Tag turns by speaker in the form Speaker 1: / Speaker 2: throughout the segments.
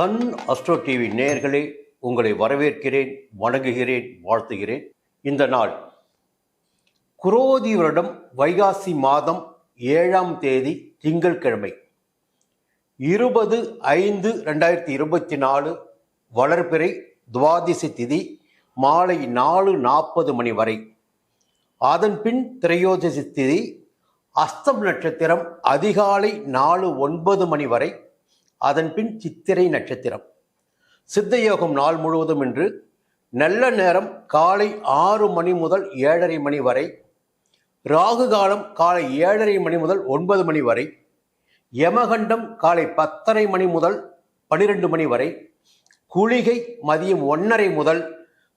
Speaker 1: Sun astro TV நேயர்களே உங்களை வரவேற்கிறேன் வணங்குகிறேன் வாழ்த்துகிறேன். இந்த நாள் குரோதி வருடம் வைகாசி மாதம் ஏழாம் தேதி திங்கட்கிழமை இருபது ஐந்து ரெண்டாயிரத்தி இருபத்தி நாலு வளர்பிறை துவாதிசி திதி மாலை நாலு நாற்பது மணி வரை. அதன் பின் திரையோதிசி திதி அஸ்தம் நட்சத்திரம் அதிகாலை நாலு ஒன்பது மணி வரை. அதன் பின் சித்திரை நட்சத்திரம். சித்தயோகம் நாள் முழுவதும் இன்று நல்ல நேரம் காலை ஆறு மணி முதல் ஏழரை மணி வரை ராகு காலம் காலை ஏழரை மணி முதல் ஒன்பது மணி வரை யமகண்டம் காலை பத்தரை மணி முதல் பனிரெண்டு மணி வரை குளிகை மதியம் ஒன்றரை முதல்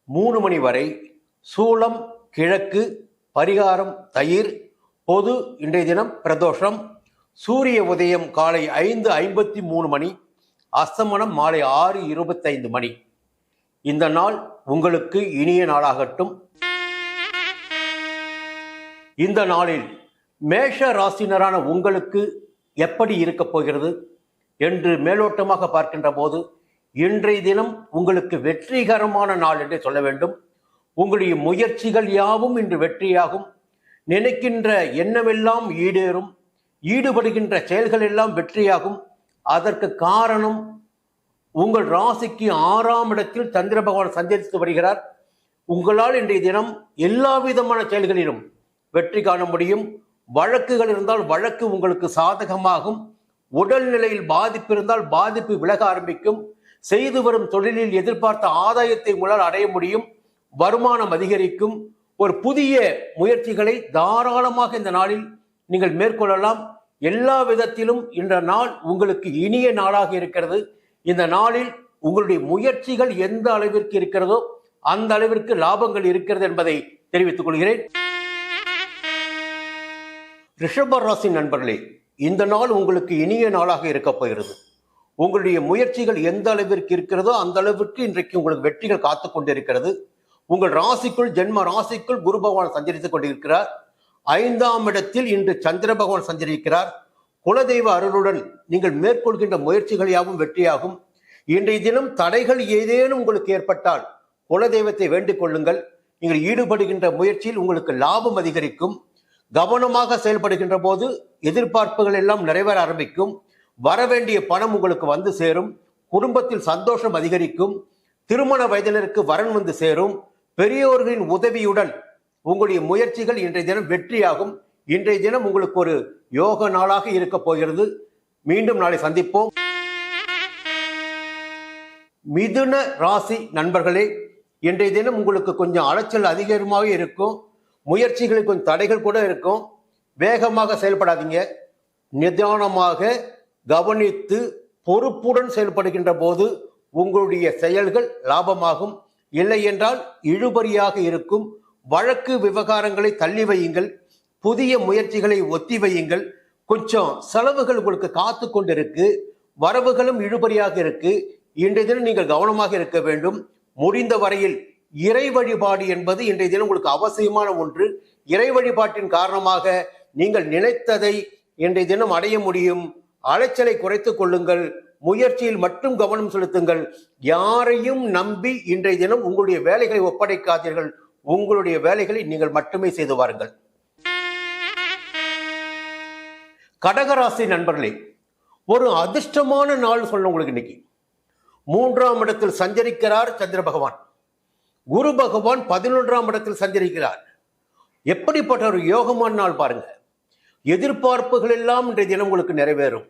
Speaker 1: மூணு மணி வரை சூளம் கிழக்கு பரிகாரம் தயிர் பொது இன்றைய தினம் பிரதோஷம் சூரிய உதயம் காலை ஐந்து ஐம்பத்தி மூணு மணி அஸ்தமனம் மாலை ஆறு இருபத்தைந்து மணி. இந்த நாள் உங்களுக்கு இனிய நாளாகட்டும். இந்த நாளில் மேஷ ராசினரான உங்களுக்கு எப்படி இருக்கப் போகிறது என்று மேலோட்டமாக பார்க்கின்ற போது இன்றைய தினம் உங்களுக்கு வெற்றிகரமான நாள் என்று சொல்ல வேண்டும். உங்களுடைய முயற்சிகள் யாவும் இன்று வெற்றியாகும். நினைக்கின்ற எண்ணமெல்லாம் ஈடேறும். ஈடுபடுகின்ற செயல்கள் எல்லாம் வெற்றியாகும். அதற்கு காரணம் உங்கள் ராசிக்கு ஆறாம் இடத்தில் சந்திர பகவான் சஞ்சரித்து வருகிறார். உங்களால் இன்றைய தினம் எல்லா விதமான செயல்களிலும் வெற்றி காண முடியும். வழக்குகள் இருந்தால் வழக்கு உங்களுக்கு சாதகமாகும். உடல்நிலையில் பாதிப்பு இருந்தால் பாதிப்பு விலக ஆரம்பிக்கும். செய்து வரும் தொழிலில் எதிர்பார்த்த ஆதாயத்தை உங்களால் அடைய முடியும். வருமானம் அதிகரிக்கும். ஒரு புதிய முயற்சிகளை தாராளமாக இந்த நாளில் நீங்கள் மேற்கொள்ளலாம். எல்லா விதத்திலும் இந்த நாள் உங்களுக்கு இனிய நாளாக இருக்கிறது. இந்த நாளில் உங்களுடைய முயற்சிகள் எந்த அளவிற்கு இருக்கிறதோ அந்த அளவிற்கு லாபங்கள் இருக்கிறது என்பதை தெரிவித்துக் கொள்கிறேன். ரிஷப ராசி நண்பர்களே இந்த நாள் உங்களுக்கு இனிய நாளாக இருக்கப் போகிறது. உங்களுடைய முயற்சிகள் எந்த அளவிற்கு இருக்கிறதோ அந்த அளவிற்கு இன்றைக்கு உங்களுக்கு வெற்றிகள் காத்து கொண்டிருக்கிறது. உங்கள் ராசிக்குள் ஜென்ம ராசிக்குள் குரு பகவான் சஞ்சரித்துக் கொண்டிருக்கிறார். ஐந்தாம் இடத்தில் இன்று சந்திர பகவான் சஞ்சரிக்கிறார். குலதெய்வ அருளுடன் நீங்கள் மேற்கொள்கின்ற முயற்சிகள் யாவும் வெற்றியாகும். இன்றைய தினம் தடைகள் ஏதேனும் உங்களுக்கு ஏற்பட்டால் குலதெய்வத்தை வேண்டிக் கொள்ளுங்கள். நீங்கள் ஈடுபடுகின்ற முயற்சியில் உங்களுக்கு லாபம் அதிகரிக்கும். கவனமாக செயல்படுகின்ற போது எதிர்பார்ப்புகள் எல்லாம் நிறைவேற ஆரம்பிக்கும். வரவேண்டிய பணம் உங்களுக்கு வந்து சேரும். குடும்பத்தில் சந்தோஷம் அதிகரிக்கும். திருமண வயதினருக்கு வரன் வந்து சேரும். பெரியோர்களின் உதவியுடன் உங்களுடைய முயற்சிகள் இன்றைய தினம் வெற்றியாகும். இன்றைய தினம் உங்களுக்கு ஒரு யோக நாளாக இருக்க போகிறது. மீண்டும் நாளை சந்திப்போம். மிதுன ராசி நண்பர்களே இன்றைய தினம் உங்களுக்கு கொஞ்சம் அலைச்சல் அதிகமாக இருக்கும். முயற்சிகளுக்கு கொஞ்சம் தடைகள் கூட இருக்கும். வேகமாக செயல்படாதீங்க. நிதானமாக கவனித்து பொறுப்புடன் செயல்படுகின்ற போது உங்களுடைய செயல்கள் லாபமாகும். இல்லை என்றால் இழுபறியாக இருக்கும். வழக்கு விவகாரங்களை தள்ளி வையுங்கள். புதிய முயற்சிகளை ஒத்தி வையுங்கள். கொஞ்சம் செலவுகள் உங்களுக்கு காத்து கொண்டிருக்கு. வரவுகளும் இழுபறியாக இருக்கு. இன்றைய தினம் நீங்கள் கவனமாக இருக்க வேண்டும். முடிந்த வரையில் இறை வழிபாடு என்பது இன்றைய தினம் உங்களுக்கு அவசியமான ஒன்று. இறை வழிபாட்டின் காரணமாக நீங்கள் நினைத்ததை இன்றைய தினம் அடைய முடியும். அலைச்சலை குறைத்துக் கொள்ளுங்கள். முயற்சியில் மட்டும் கவனம் செலுத்துங்கள். யாரையும் நம்பி இன்றைய தினம் உங்களுடைய வேலைகளை ஒப்படைக்காதீர்கள். உங்களுடைய வேலைகளை நீங்கள் மட்டுமே செய்து வாருங்கள். கடகராசி நண்பர்களே ஒரு அதிர்ஷ்டமான நாள் சொல்லணும் உங்களுக்கு இன்னைக்கு. மூன்றாம் இடத்தில் சஞ்சரிக்கிறார் சந்திர பகவான். குரு பகவான் பதினொன்றாம் இடத்தில் சஞ்சரிக்கிறார். எப்படிப்பட்ட ஒரு யோகமான நாள் பாருங்க. எதிர்பார்ப்புகள் எல்லாம் இன்றைய தினம் உங்களுக்கு நிறைவேறும்.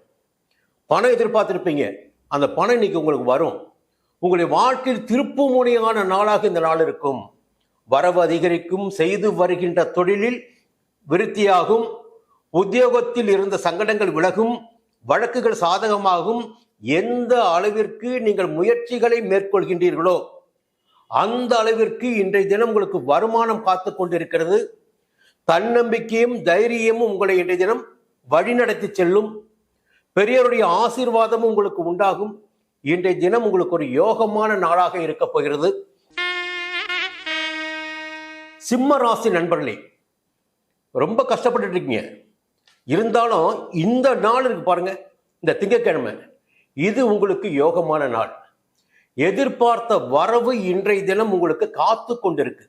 Speaker 1: பணம் எதிர்பார்த்துருப்பீங்க. அந்த பணம் இன்னைக்கு உங்களுக்கு வரும். உங்களுடைய வாழ்க்கையில் திருப்பு முனையான நாளாக இந்த நாள் இருக்கும். வரவு அதிகரிக்கும் செய்து வருகின்ற தொழிலில் விருத்தியாகும் உத்தியோகத்தில் இருந்த சங்கடங்கள் விலகும் வழக்குகள் சாதகமாகும் எந்த அளவிற்கு நீங்கள் முயற்சிகளை மேற்கொள்கின்றீர்களோ அந்த அளவிற்கு இன்றைய தினம் உங்களுக்கு வருமானம் காத்து கொண்டிருக்கிறது. தன்னம்பிக்கையும் தைரியமும் உங்களை இன்றைய தினம் வழிநடத்தி செல்லும். பெரியவருடைய ஆசீர்வாதமும் உங்களுக்கு உண்டாகும். இன்றைய தினம் உங்களுக்கு ஒரு யோகமான நாளாக இருக்கப் போகிறது. சிம்ம ராசி நண்பர்களே ரொம்ப கஷ்டப்பட்டு இருக்கீங்க இருந்தாலும் இந்த நாள் இருக்கு பாருங்க இந்த திங்கட்கிழமை. இது உங்களுக்கு யோகமான நாள். எதிர்பார்த்த வரவு இன்றைய தினம் உங்களுக்கு காத்து கொண்டிருக்கு.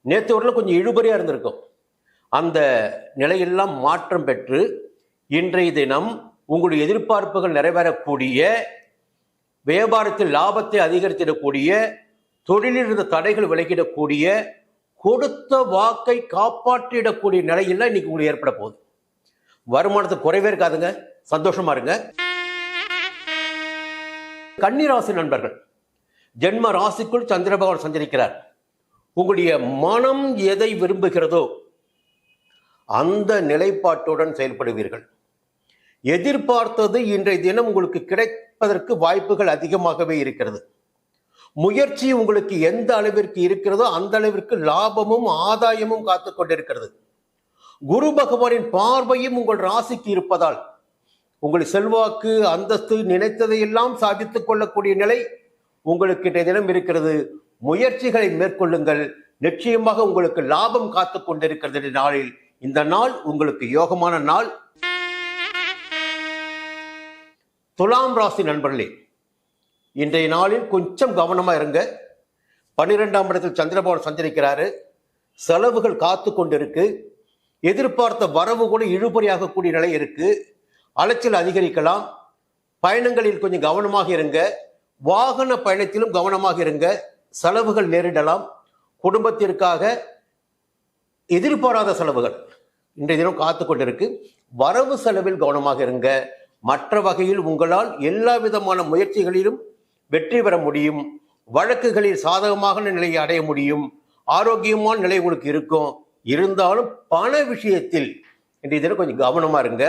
Speaker 1: நேற்று வரல கொஞ்சம் இழுபறியா இருந்திருக்கும். அந்த நிலையெல்லாம் மாற்றம் பெற்று இன்றைய தினம் உங்களுடைய எதிர்பார்ப்புகள் நிறைவேறக்கூடிய வியாபாரத்தில் லாபத்தை அதிகரித்திடக்கூடிய தொழிலில் இருந்த தடைகள் விலகிடக்கூடிய கொடுத்த வாக்கை காப்பாற்றிடக்கூடிய நிலையெல்லாம் இன்னைக்கு உங்களுக்கு ஏற்பட போகுது. வருமானத்தை குறைவே இருக்காதுங்க. சந்தோஷமா இருங்க. கன்னிராசி நண்பர்கள் ஜென்ம ராசிக்குள் சந்திர பகவான் சஞ்சரிக்கிறார். உங்களுடைய மனம் எதை விரும்புகிறதோ அந்த நிலைப்பாட்டுடன் செயல்படுவீர்கள். எதிர்பார்த்தது இன்றைய தினம் உங்களுக்கு கிடைப்பதற்கு வாய்ப்புகள் அதிகமாகவே இருக்கிறது. முயற்சி உங்களுக்கு எந்த அளவிற்கு இருக்கிறதோ அந்த அளவிற்கு லாபமும் ஆதாயமும் காத்து கொண்டிருக்கிறது. குரு பகவானின் பார்வையும் உங்கள் ராசிக்கு இருப்பதால் உங்கள் செல்வாக்கு அந்தஸ்து நினைத்ததையெல்லாம் சாதித்துக் கொள்ளக்கூடிய நிலை உங்களுக்கு இன்றைய தினம் இருக்கிறது. முயற்சிகளை மேற்கொள்ளுங்கள். நிச்சயமாக உங்களுக்கு லாபம் காத்து கொண்டிருக்கிறது நாளில். இந்த நாள் உங்களுக்கு யோகமான நாள். துலாம் ராசி நண்பர்களே இன்றைய நாளில் கொஞ்சம் கவனமாக இருங்க. பன்னிரெண்டாம் இடத்தில் சந்திரபவன் சஞ்சரிக்கிறாரு. செலவுகள் காத்து கொண்டிருக்கு. எதிர்பார்த்த வரவு கூட இழுபறியாகக்கூடிய நிலை இருக்கு. அலைச்சல் அதிகரிக்கலாம். பயணங்களில் கொஞ்சம் கவனமாக இருங்க. வாகன பயணத்திலும் கவனமாக இருங்க. செலவுகள் நேரிடலாம். குடும்பத்திற்காக எதிர்பாராத செலவுகள் இன்றைய தினம் காத்து கொண்டிருக்கு. வரவு செலவில் கவனமாக இருங்க. மற்ற வகையில் உங்களால் எல்லா விதமான முயற்சிகளிலும் வெற்றி பெற முடியும் வழக்குகளில் சாதகமான நிலையை அடைய முடியும் ஆரோக்கியமான நிலை உங்களுக்கு இருக்கும். இருந்தாலும் பண விஷயத்தில் இன்றைய தினம் கொஞ்சம் கவனமாக இருங்க.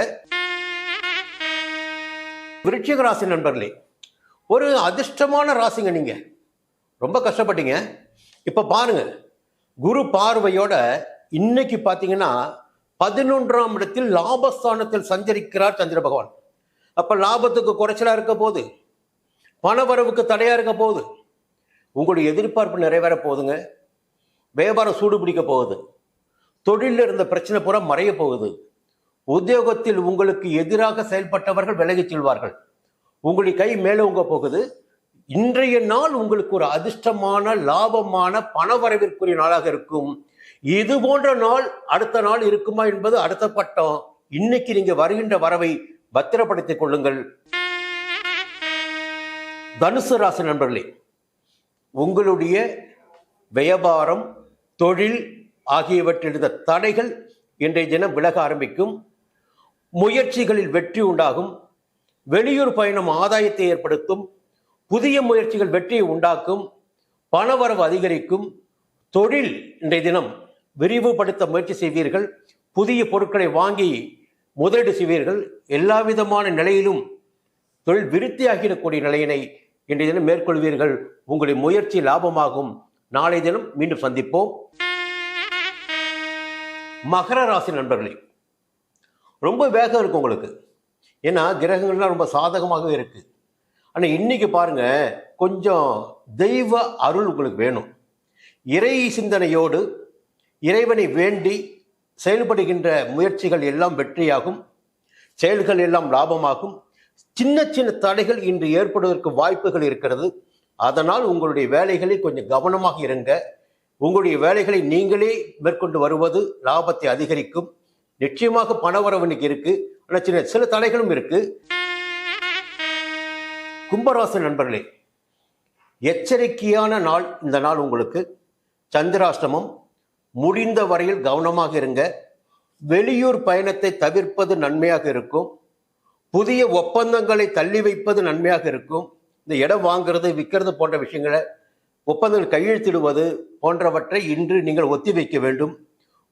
Speaker 1: விருட்சிக ராசி நண்பர்களே ஒரு அதிர்ஷ்டமான ராசிங்க நீங்கள் ரொம்ப கஷ்டப்பட்டீங்க. இப்போ பாருங்க குரு பார்வையோட இன்னைக்கு பார்த்தீங்கன்னா பதினொன்றாம் இடத்தில் லாபஸ்தானத்தில் சஞ்சரிக்கிறார் சந்திர பகவான். அப்போ லாபத்துக்கு குறைச்சலாக இருக்க போது பணவரவுக்கு தடையா இருக்க போகுது. உங்களுடைய எதிர்பார்ப்பு நிறைவேற போகுதுங்க. வியாபாரம் சூடு பிடிக்க போகுது. தொழிலில் இருந்த பிரச்சனை பூரா மறைய போகுது. உத்தியோகத்தில் உங்களுக்கு எதிராக செயல்பட்டவர்கள் விலகிச் செல்வார்கள். உங்களுடைய கை மேலோங்க போகுது. இன்றைய நாள் உங்களுக்கு ஒரு அதிர்ஷ்டமான லாபமான பணவரவிற்குரிய நாளாக இருக்கும். இது போன்ற நாள் அடுத்த நாள் இருக்குமா என்பது அடுத்த பட்டம். இன்னைக்கு நீங்க வருகின்ற வரவை பத்திரப்படுத்திக் கொள்ளுங்கள். தனுசு ராசி நண்பர்களே உங்களுடைய வியாபாரம் தொழில் ஆகியவற்றில் இருந்த தடைகள் இன்றைய தினம் விலக ஆரம்பிக்கும். முயற்சிகளில் வெற்றி உண்டாகும். வெளியூர் பயணம் ஆதாயத்தை ஏற்படுத்தும். புதிய முயற்சிகள் வெற்றியை உண்டாக்கும். பணவரவு அதிகரிக்கும். தொழில் இன்றைய தினம் விரிவுபடுத்த முயற்சி செய்வீர்கள். புதிய பொருட்களை வாங்கி முதலீடு செய்வீர்கள். எல்லா விதமான நிலையிலும் தொழில் விருத்தியாகிடக்கூடிய நிலையினை இன்றைய தினம் மேற்கொள்வீர்கள். உங்களுடைய முயற்சி லாபமாகும். நாளை தினம் மீண்டும் சந்திப்போம். மகர ராசி நண்பர்களே ரொம்ப வேகம் இருக்கும் உங்களுக்கு. ஏன்னா கிரகங்கள்லாம் ரொம்ப சாதகமாகவே இருக்கு. ஆனால் இன்னைக்கு பாருங்க கொஞ்சம் தெய்வ அருள் உங்களுக்கு வேணும். இறை சிந்தனையோடு இறைவனை வேண்டி செயல்படுகின்ற முயற்சிகள் எல்லாம் வெற்றியாகும். செயல்கள் எல்லாம் லாபமாகும். சின்ன சின்ன தடைகள் இன்று ஏற்படுவதற்கு வாய்ப்புகள் இருக்கிறது. அதனால் உங்களுடைய வேலைகளை கொஞ்சம் கவனமாக இருங்க. உங்களுடைய வேலைகளை நீங்களே மேற்கொண்டு வருவது லாபத்தை அதிகரிக்கும். நிச்சயமாக பணவரவு இன்னைக்கு இருக்கு. ஆனால் சின்ன சில தடைகளும் இருக்கு. கும்பராசி நண்பர்களே எச்சரிக்கையான நாள் இந்த நாள் உங்களுக்கு. சந்திராஷ்டமம். முடிந்த வரையில் கவனமாக இருங்க. வெளியூர் பயணத்தை தவிர்ப்பது நன்மையாக இருக்கும். புதிய ஒப்பந்தங்களை தள்ளி வைப்பது நன்மையாக இருக்கும். இந்த இடம் வாங்குறது விற்கிறது போன்ற விஷயங்களை ஒப்பந்தங்கள் கையெழுத்திடுவது போன்றவற்றை இன்று நீங்கள் ஒத்தி வைக்க வேண்டும்.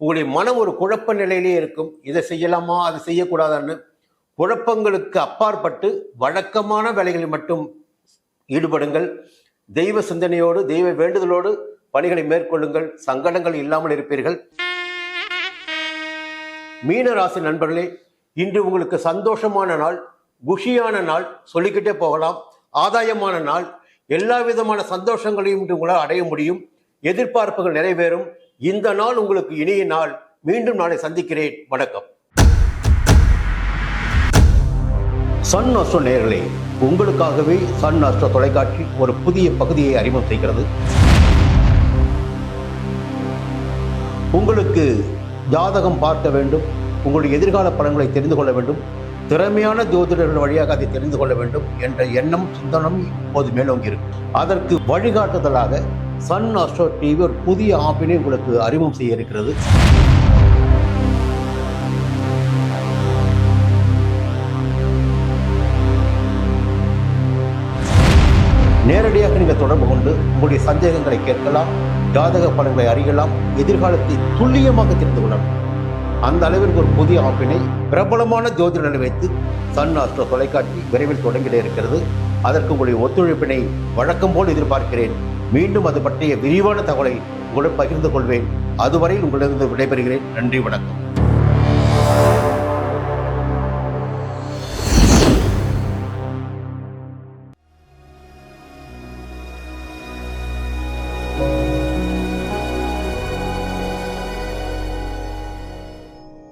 Speaker 1: உங்களுடைய மனம் ஒரு குழப்ப நிலையிலே இருக்கும். இதை செய்யலாமா அதை செய்யக்கூடாதான்னு குழப்பங்களுக்கு அப்பாற்பட்டு வழக்கமான வேலைகளில் மட்டும் ஈடுபடுங்கள். தெய்வ சிந்தனையோடு தெய்வ வேண்டுதலோடு பணிகளை மேற்கொள்ளுங்கள். சங்கடங்கள் இல்லாமல் இருப்பீர்கள். மீனராசி நண்பர்களே இன்று உங்களுக்கு சந்தோஷமான நாள் குஷியான நாள் சொல்லிக்கிட்டே போகலாம். ஆதாயமான நாள். எல்லா விதமான சந்தோஷங்களையும் இன்று உங்களால் அடைய முடியும். எதிர்பார்ப்புகள் நிறைவேறும். இந்த நாள் உங்களுக்கு இனிய நாள். மீண்டும் நாளை சந்திக்கிறேன். வணக்கம். சன் அஸ்ட்ரோ நேர்களே உங்களுக்காகவே சன் அஸ்ட்ரோ தொலைக்காட்சி ஒரு புதிய பகுதியை அறிமுகம் செய்கிறது உங்களுக்கு ஜாதகம் பார்க்க வேண்டும். உங்களுடைய எதிர்கால பலன்களை தெரிந்து கொள்ள வேண்டும். திறமையான ஜோதிடர்கள் வழியாக அதை தெரிந்து கொள்ள வேண்டும் என்ற எண்ணம் சிந்தனம் இப்போது மேலோங்கி இருக்கு. அதற்கு வழிகாட்டுதலாக சன் அஸ்ட்ரோ டிவி ஒரு புதிய ஆப்பினை உங்களுக்கு அறிமுகம் செய்ய இருக்கிறது. நேரடியாக நீங்கள் தொடர்பு கொண்டு உங்களுடைய சந்தேகங்களை கேட்கலாம் ஜாதக பலன்களை அறியலாம் எதிர்காலத்தை துல்லியமாக தெரிந்து கொள்ளலாம். அந்த அளவிற்கு ஒரு புதிய ஆப்பினை பிரபலமான ஜோதிடர்களை வைத்து சன் ஆஸ்ட்ரோ தொலைக்காட்சி விரைவில் தொடங்கிட இருக்கிறது. அதற்கு உங்களுடைய ஒத்துழைப்பினை வழக்கம் போல் எதிர்பார்க்கிறேன். மீண்டும் அது பற்றிய விரிவான தகவலை உங்களுடன் பகிர்ந்து கொள்வேன். அதுவரை உங்களிடம் விடைபெறுகிறேன். நன்றி வணக்கம்.